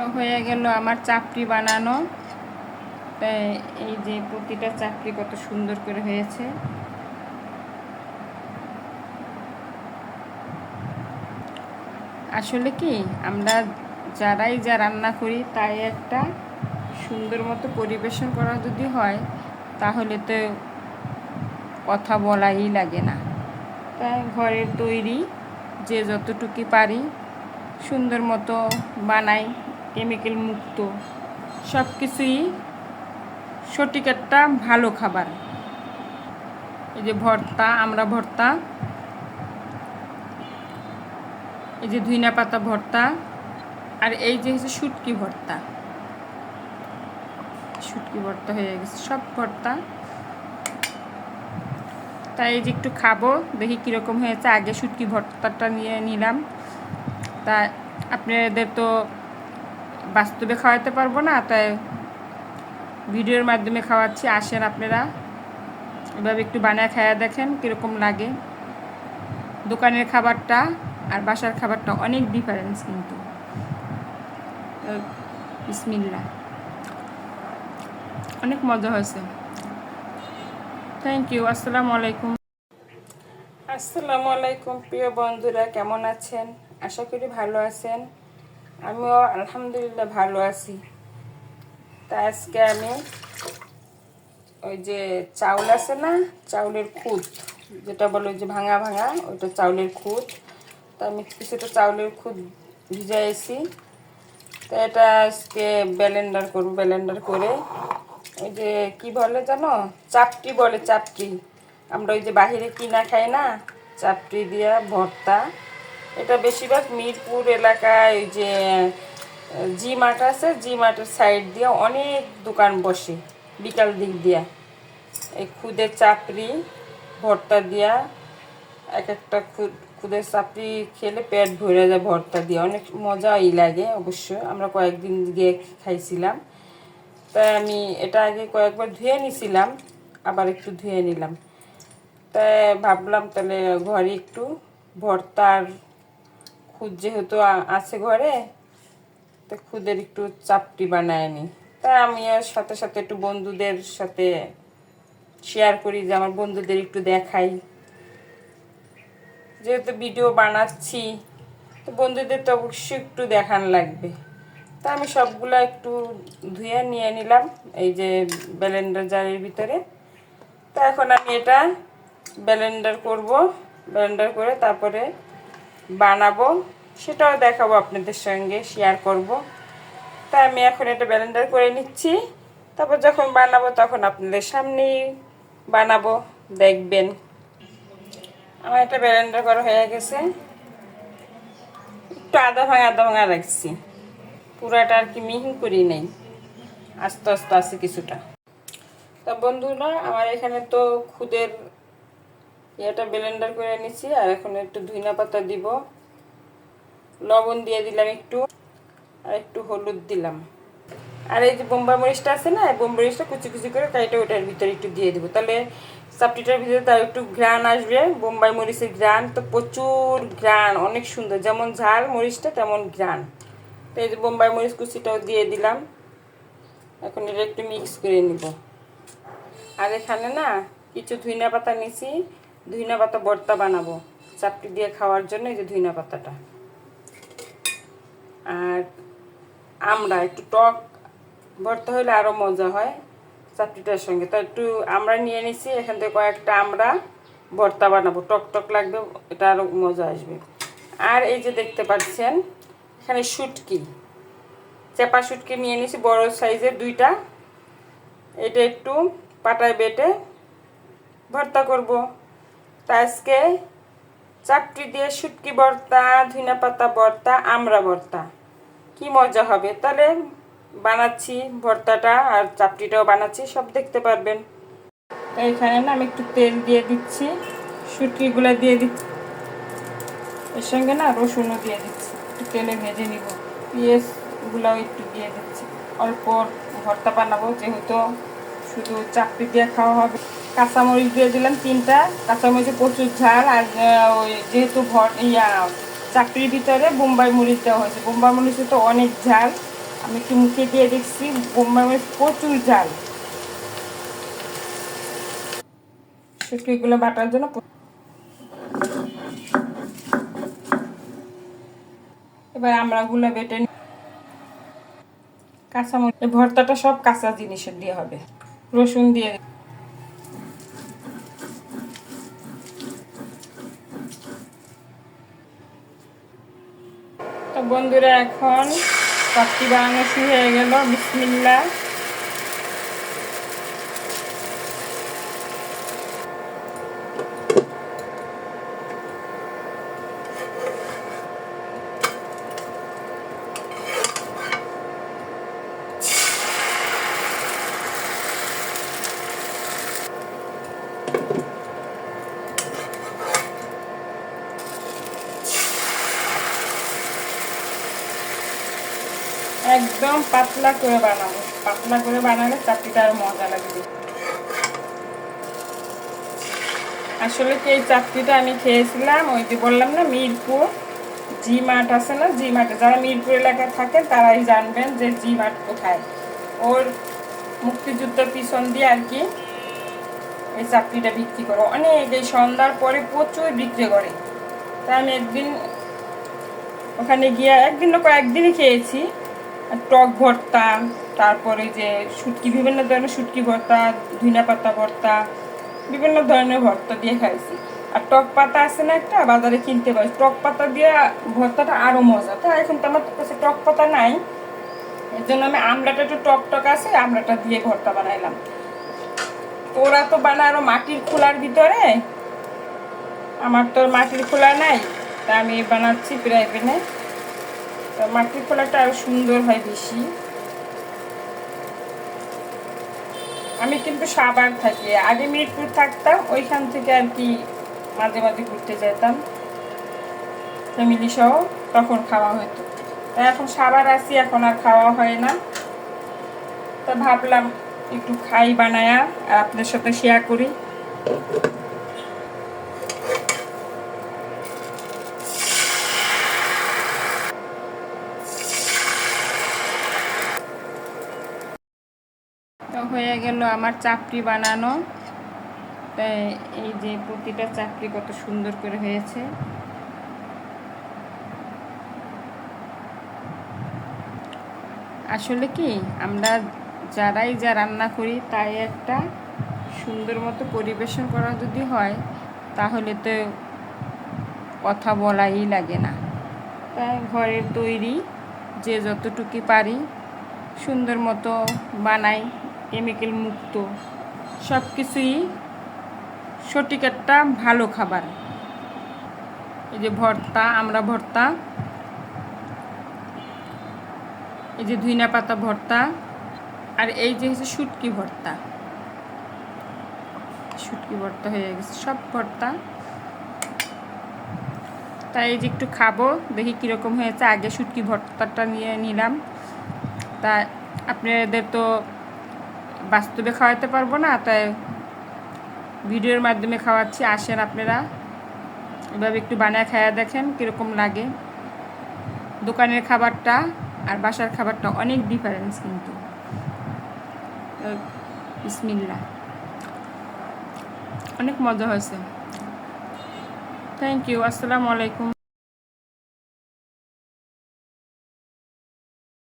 তো হয়ে গেল আমার চাপড়ি বানানো। তাই এই যে প্রতিটা চাপড়ি কত সুন্দর করে হয়েছে। আসলে কি, আমরা যারাই যা রান্না করি তাই একটা সুন্দর মতো পরিবেশন করা যদি হয়, তাহলে তো কথা বলাই লাগে না। তাই ঘরের তৈরি যে যতটুকু পারি সুন্দর মতো বানাই। কেমিক্যাল মুক্ত। সব কিছুই সঠিক একটা ভালো খাবার। এই যে ভর্তা, আমরা ভর্তা। এই যে ধুইনা পাতা ভর্তা। আর এই যে হচ্ছে শুটকি ভর্তা। শুটকি ভর্তা হয়ে গেছে, সব ভর্তা। তাই এই যে একটু খাব, দেখি কীরকম হয়েছে। আগে শুটকি ভর্তাটা নিয়ে নিলাম। তা আপনাদের তো বাস্তবে খাওয়াতে পারব না, তাই ভিডিওর মাধ্যমে খাওয়াচ্ছি। আসেন আপনারা, এভাবে একটু বানায় খায়া দেখেন কীরকম লাগে। দোকানের খাবারটা আর বাসার খাবারটা অনেক ডিফারেন্স কিন্তু। বিসমিল্লা অনেক মজা হয়েছে। থ্যাংক ইউ আসসালামু আলাইকুম। আসসালামু আলাইকুম, প্রিয় বন্ধুরা, কেমন আছেন? আশা করি ভালো আছেন। আমিও আলহামদুলিল্লাহ ভালো আছি। তা আজকে আমি ওই যে চাউল আছে না, চাউলের খুদ যেটা বলে যে ভাঙা ভাঙা, ওইটা চাউলের খুদ তা আমি কিছুটা চাউলের খুদ ভিজাইছি। তো এটা আজকে ব্যালেন্ডার করব ব্যালেন্ডার করে। ওই যে কি বলে জানো? চাপটি বলে, চাপটি। আমরা ওই যে বাহিরে কিনা খাই না, চাপটি দিয়া ভর্তা। এটা বেশিরভাগ মিরপুর এলাকায় যে জি মাঠ আছে, জি মাঠের সাইড দিয়ে অনেক দোকান বসে, বিকাল দিক দিয়া। এই খুদের চাপড়ি, ভর্তা দিয়া, এক একটা খুদ, খুদের চাপড়ি খেলে পেট ভরে যায় ভর্তা দিয়ে। অনেক মজাই লাগে অবশ্য, আমরা কয়েকদিন গিয়ে খাইছিলাম। তাই আমি এটা আগে কয়েকবার ধুয়ে নিছিলাম, আবার একটু ধুয়ে নিলাম। তাই ভাবলাম তাহলে ঘরে একটু ভর্তার খুদ যেহেতু আছে ঘরে, তো খুদের একটু চাপটি বানায় নি। তাই আমি আর সাথে সাথে একটু বন্ধুদের সাথে শেয়ার করি যে আমার বন্ধুদের একটু দেখাই। যেহেতু ভিডিও বানাচ্ছি, তো বন্ধুদের তো অবশ্যই একটু দেখান লাগবে। তা আমি সবগুলো একটু ধুয়ে নিয়ে নিলাম, এই যে ব্যালেন্ডার জারের ভিতরে। তা এখন আমি এটা ব্যালেন্ডার করব, ব্যালেন্ডার করে তারপরে বানাবো, সেটাও দেখাবো আপনাদের সঙ্গে শেয়ার করব। তা আমি এখন এটা ব্যালেন্ডার করে নিচ্ছি। তারপর যখন বানাবো তখন আপনাদের সামনেই বানাবো, দেখবেন। আমার এটা ব্যালেন্ডার করা হয়ে গেছে। একটু আদা ভাঙা আদা ভাঙা রাখছি। পুরাটা আর কি মিহিন করি নেই। আস্তে আস্তে আছে কিছুটা। তা বন্ধুরা, আমার এখানে তো খুদের ইয়েটা ব্লেন্ডার করে নিচ্ছি আর এখন একটু ধুইনা পাতা দিব। লবণ দিয়ে দিলাম একটু, আর একটু হলুদ দিলাম। আর এই যে বোম্বাই মরিচটা আছে না, এই বোম্বাই মরিচটা কুচি কুচি করে কাইটা ওটার ভিতরে একটু দিয়ে দিব। তাহলে চাপটিটার ভিতরে তার একটু ঘ্রাণ আসবে বোম্বাই মরিচের ঘ্রাণ। তো প্রচুর ঘ্রাণ, অনেক সুন্দর। যেমন ঝাল মরিচটা, তেমন ঘ্রাণ। তো এই যে বোম্বাই মরিচ কুচিটাও দিয়ে দিলাম। এখন এটা একটু মিক্স করে নিব। আর এখানে না কিছু ধুইনা পাতা নিছি ধুইনা পাতা ভর্তা বানাবো। চাপটি দিয়ে খাওয়ার জন্য এই যে ধুইনা পাতাটা আর আমরা একটু টক ভর্তা হলে আরও মজা হয় চাপটিটার সঙ্গে। তো একটু আমরা নিয়ে নিছি, এখান থেকে কয়েকটা আমরা ভর্তা বানাবো। টক টক লাগবে, এটা আরও মজা আসবে। আর এই যে দেখতে পাচ্ছেন, এখানে শুটকি। চেপা শুটকি নিয়ে নিছি, বড় সাইজের দুইটা। এটা একটু পাটায় বেটে ভর্তা করব। আজকে চাপটি দিয়ে শুটকি ভর্তা ধুনা পাতা ভর্তা আমরা ভর্তা। কি মজা হবে? তাহলে বানাচ্ছি ভর্তাটা আর চাপটিটাও বানাচ্ছি, সব দেখতে পারবেন। এখানে না আমি একটু তেল দিয়ে দিচ্ছি, শুটকিগুলো দিয়ে দিচ্ছি। এর সঙ্গে না রসুনও দিয়ে দিচ্ছি, একটু তেলে ভেজে নিব। পেঁয়াজগুলোও একটু দিয়ে দিচ্ছি। অল্প ভর্তা বানাবো, যেহেতু শুধু চাপটি দিয়ে খাওয়া হবে। কাঁচামরিচ দিয়ে দিলাম তিনটা, কাঁচামরিচে প্রচুর ঝাল আর ওই যেহেতু ভর ইয়া, চাকরির ভিতরে বোম্বাই মরিচ দেওয়া হয়েছে। বোম্বাই মরিচে তো অনেক ঝাল। আমি একটু মুখে দিয়ে দেখছি বোম্বাই মরিচ প্রচুর জাল শুটকিগুলো বাটার জন্য এবার আমরা গুলো বেটে কাঁচামরিচ ভর্তাটা সব কাঁচা জিনিসের দিয়ে হবে। রসুন দিয়ে তো বন্ধুরা এখন পাখি বানানো শুরু হয়ে গেল। বিসমিল্লা একদম পাতলা করে বানাবো। পাতলা করে বানালে চাপটিটা আর মজা লাগবে। আসলে কি এই চাপটিটা আমি খেয়েছিলাম? ওই যে বললাম না, মিরপুর। জি মাঠ আছে না? জি মাঠে। যারা মিরপুর এলাকায় থাকেন, তারাই জানবেন যে জি মাঠ কোথায়। ওর মুক্তিযুদ্ধের পিছন দিয়ে আর কি এই চাকরিটা বিক্রি করে। অনেক এই সন্ধ্যার পরে প্রচুর বিক্রি করে। তা আমি একদিন ওখানে গিয়ে একদিন না কয়েকদিনই খেয়েছি। টক ভর্তা, তারপরে যে শুটকি, বিভিন্ন ধরনের শুটকি ভর্তা ধনিয়া পাতা ভর্তা, বিভিন্ন ধরনের ভর্তা দিয়ে খাইছি। আর টক পাতা আছে না একটা, বাজারে কিনতে পারি টক পাতা দিয়ে ভর্তাটা আরও মজা। তো এখন তো আমার কাছে টক পাতা নাই। এর জন্য আমি আমড়াটা একটু টক টক আছে, আমড়াটা দিয়ে ভর্তা বানাইলাম। ওরা তো বানায় মাটির খোলার ভিতরে। আমার তো মাটির খোলা নাই। তা আমি বানাচ্ছি প্রায় পেনে মাটির খোলাটা আরও সুন্দর হয় বেশি। আমি কিন্তু সাবার থাকি। আগে মিরপুর থাকতাম, ওইখান থেকে আর কি মাঝে মাঝে ঘুরতে যেতাম। ফ্যামিলি সহ, তখন খাওয়া হতো। তা এখন সাবার আছি, এখন আর খাওয়া হয় না। তা ভাবলাম একটু খাই বানায়া আর আপনার সাথে শেয়ার করি। হয়ে গেল আমার চাপড়ি বানানো। তাই এই যে প্রতিটা চাপড়ি কত সুন্দর করে হয়েছে। আসলে কি, আমরা যারাই যা রান্না করি তাই একটা সুন্দর মতো পরিবেশন করা যদি হয়, তাহলে তো কথা বলাই লাগে না। তাই ঘরের তৈরি যে যতটুকু পারি সুন্দর মতো বানাই। কেমিক্যাল মুক্ত। সব কিছুই সঠিক একটা ভালো খাবার। এই যে ভর্তা, আমরা ভর্তা। এই যে ধুইনা পাতা ভর্তা। আর এই যে হচ্ছে শুটকি ভর্তা। শুটকি ভর্তা হয়ে গেছে, সব ভর্তা। তাই এই যে একটু খাব, দেখি কীরকম হয়েছে। আগে শুটকি ভর্তাটা নিয়ে নিলাম। তা আপনাদের তো বাস্তবে খাওয়াতে পারব না, তাই ভিডিওর মাধ্যমে খাওয়াচ্ছি। আসেন আপনারা, এভাবে একটু বানায় খায়া দেখেন কীরকম লাগে। দোকানের খাবারটা আর বাসার খাবারটা অনেক ডিফারেন্স কিন্তু। বিসমিল্লা অনেক মজা হয়েছে। থ্যাংক ইউ আসসালামু আলাইকুম।